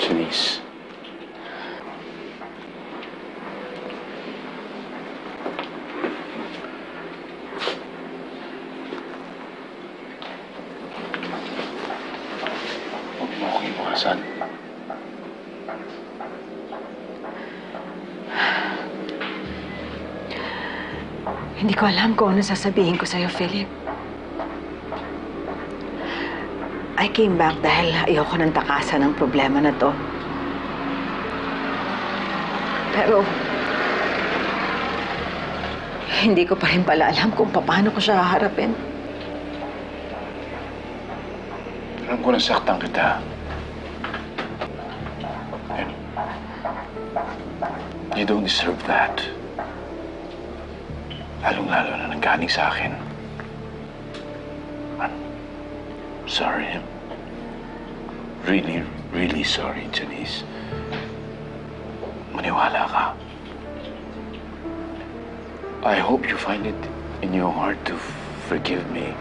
Janice. Huwag mo akong iwasan. Hindi ko alam kung ano sasabihin ko sa'yo, Philip. I came back dahil ayoko nang takasan ng problema na to. Pero... Hindi ko pa rin pala alam kung paano ko siya haharapin. Alam ko nasaktan kita. And you don't deserve that. Lalong-lalo na nanggaling sa akin. Sorry. Really, really sorry, Janice. Maniwala ka. I hope you find it in your heart to forgive me.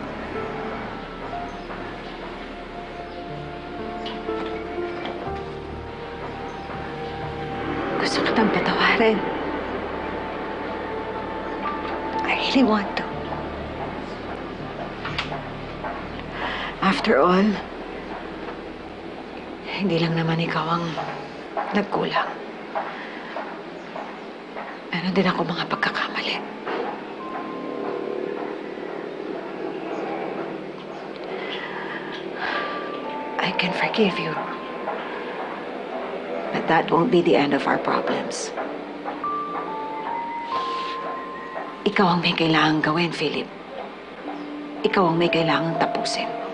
Gusto kitang patawarin. I really want to. After all, hindi lang naman ikaw ang nagkulang. Meron din ako mga pagkakamali. I can forgive you. But that won't be the end of our problems. Ikaw ang may kailangang gawin, Philip. Ikaw ang may kailangang tapusin.